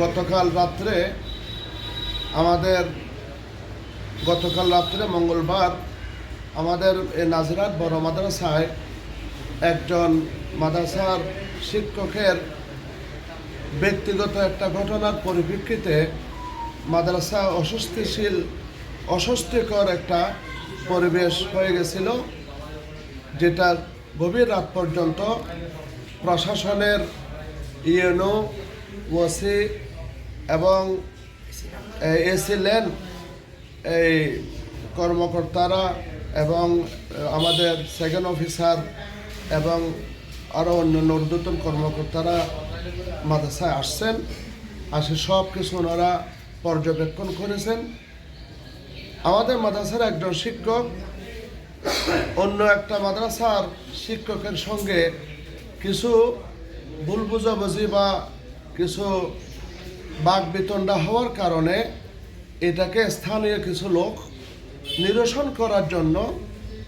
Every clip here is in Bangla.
গতকাল রাত্রে আমাদের, গতকাল রাত্রে মঙ্গলবার আমাদের এই নাজিরাত বড় মাদ্রাসায় একজন মাদ্রাসার শিক্ষকের ব্যক্তিগত একটা ঘটনার পরিপ্রেক্ষিতে মাদ্রাসা অস্বস্তিশীল, অস্বস্তিকর একটা পরিবেশ হয়ে গেছিল যেটা গভীর রাত পর্যন্ত প্রশাসনের ইউনো ওসি এবং এসিলেন এই কর্মকর্তারা এবং আমাদের সেকেন্ড অফিসার এবং আরও অন্যান্য ঊর্ধ্বতন কর্মকর্তারা মাদ্রাসায় আসছেন। আসে সব কিছু ওনারা পর্যবেক্ষণ করেছেন। আমাদের মাদ্রাসার একজন শিক্ষক, অন্য একটা মাদ্রাসার শিক্ষকের সঙ্গে কিছু ভুল বুঝাবুঝি বা কিছু বাক বিতণ্ডা হওয়ার কারণে এটাকে স্থানীয় কিছু লোক নিরসন করার জন্য,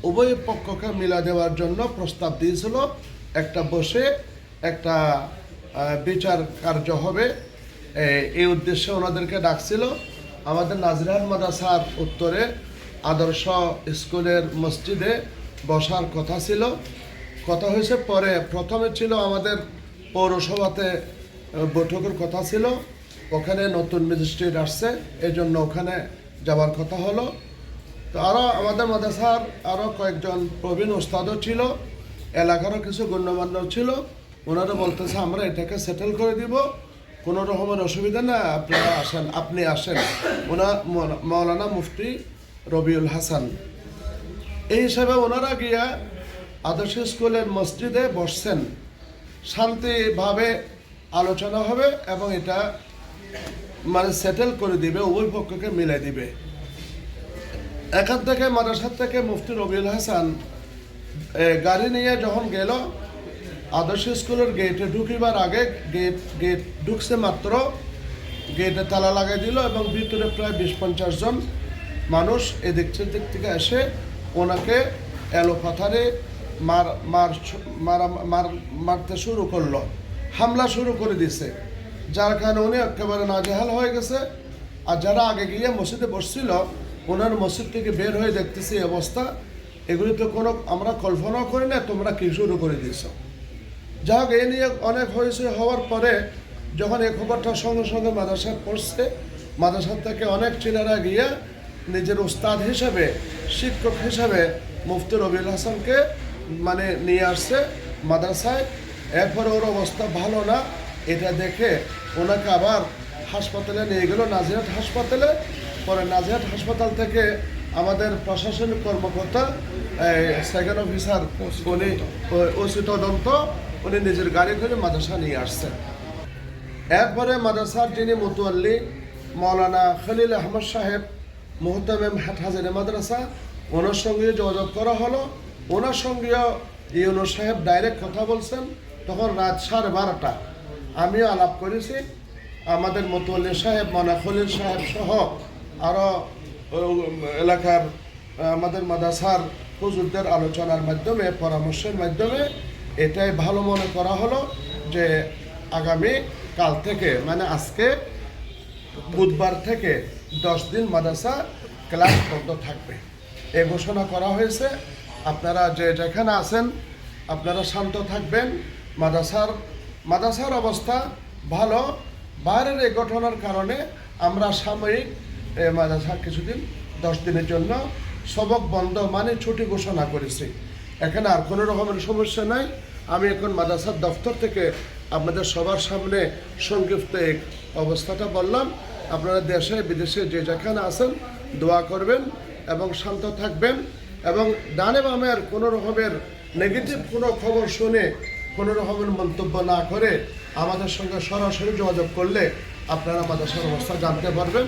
উভয় পক্ষকে মিলা দেওয়ার জন্য প্রস্তাব দিয়েছিল। একটা বসে একটা বিচার কার্য হবে। এই উদ্দেশ্যে ওনাদেরকে ডাকছিল। আমাদের নাজরান মাদ্রাসার উত্তরে আদর্শ স্কুলের মসজিদে বসার কথা ছিল। কথা হয়েছে পরে প্রথমে ছিল আমাদের পৌরসভাতে বৈঠকের কথা ছিল। ওখানে নতুন ম্যাজিস্ট্রেট আসছে এই জন্য ওখানে যাওয়ার কথা হলো। তো আরও আমাদের মাদ্রাসার আরও কয়েকজন প্রবীণ ওস্তাদও ছিল, এলাকারও কিছু গণ্যমান্য ছিল। ওনারা বলতেছে, আমরা এটাকে সেটেল করে দিব, কোনো রকমের অসুবিধা না, আপনারা আসেন, আপনি আসেন। ওনার মৌলা- মৌলানা মুফতি রবিউল হাসান। এই হিসাবে ওনারা গিয়া আদর্শ স্কুলের মসজিদে বসছেন। শান্তিভাবে আলোচনা হবে এবং এটা মানে সেটেল করে দিবে, উভয় পক্ষকে মিলে দিবে। এখান থেকে, মাদ্রাসার থেকে মুফতি রবিউল হাসান গাড়ি নিয়ে যখন গেল, আদর্শ স্কুলের গেটে ঢুকিবার আগে গেট গেট ঢুকছে মাত্র গেটে তালা লাগাই দিল এবং ভিতরে প্রায় বিশ পঞ্চাশ জন মানুষ এদিক সেদিক থেকে এসে ওনাকে এলো পাথারে মার মার মারা, মার, মারতে শুরু করল। হামলা শুরু করে দিছে। যার কারণে উনি একেবারে নাজেহাল হয়ে গেছে। আর যারা আগে গিয়ে মসজিদে বসছিল, ওনার মসজিদ থেকে বের হয়ে দেখতেছি এই অবস্থা। এগুলি তো কোনো, আমরা কল্পনাও করি না, তোমরা কি শুরু করে দিয়েছ। যা হোক এ নিয়ে অনেক হয়েছে হওয়ার পরে যখন এই খবরটা সঙ্গে সঙ্গে মাদ্রাসায় পড়ছে, মাদ্রাসার থেকে অনেক ছেলেরা গিয়ে নিজের উস্তাদ হিসাবে, শিক্ষক হিসাবে মুফতি রবিউল হাসানকে মানে নিয়ে আসছে মাদ্রাসায়। এরপরে ওর অবস্থা ভালো না। এটা দেখে ওনাকে আবার হাসপাতালে নিয়ে গেল নাজিরাট হাসপাতালে। পরে নাজিরাট হাসপাতাল থেকে আমাদের প্রশাসনিক কর্মকর্তা সেকেন্ড অফিসার উনি ওসি তদন্ত উনি নিজের গাড়ি করে মাদ্রাসা নিয়ে আসছেন। এরপরে মাদ্রাসার যিনি মুতুয়াল্লি মৌলানা খলিল আহমদ সাহেব মোহতামেম হাটহাজারে মাদ্রাসা ওনার সঙ্গে যোগাযোগ করা হলো। ওনার সঙ্গেও ইউনো সাহেব ডাইরেক্ট কথা বলছেন। তখন রাত সাড়ে বারোটা। আমিও আলাপ করেছি। আমাদের মতুয়াল্লি সাহেব মনা খলিল সাহেব সহ আরও এলাকার আমাদের মাদ্রাসার হুজুরদের আলোচনার মাধ্যমে, পরামর্শের মাধ্যমে এটাই ভালো মনে করা হলো যে আগামী কাল থেকে মানে আজকে বুধবার থেকে দশ দিন মাদ্রাসা ক্লাস বন্ধ থাকবে। এ ঘোষণা করা হয়েছে। আপনারা যে যেখানে আছেন, আপনারা শান্ত থাকবেন। মাদ্রাসার মাদ্রাসার অবস্থা ভালো। বাইরের এই ঘটনার কারণে আমরা সাময়িক মাদ্রাসা কিছুদিন, দশ দিনের জন্য সবক বন্ধ মানে ছুটি ঘোষণা করেছি। এখানে আর কোনো রকমের সমস্যা নাই। আমি এখন মাদ্রাসার দফতর থেকে আপনাদের সবার সামনে সংক্ষিপ্ত এক অবস্থাটা বললাম। আপনারা দেশে, বিদেশে যে যেখানে আছেন, দোয়া করবেন এবং শান্ত থাকবেন এবং ডানে বামের কোনো রকমের নেগেটিভ কোনো খবর শুনে কোনো রকমের মন্তব্য না করে আমাদের সঙ্গে সরাসরি যোগাযোগ করলে আপনারা আমাদের অবস্থা জানতে পারবেন।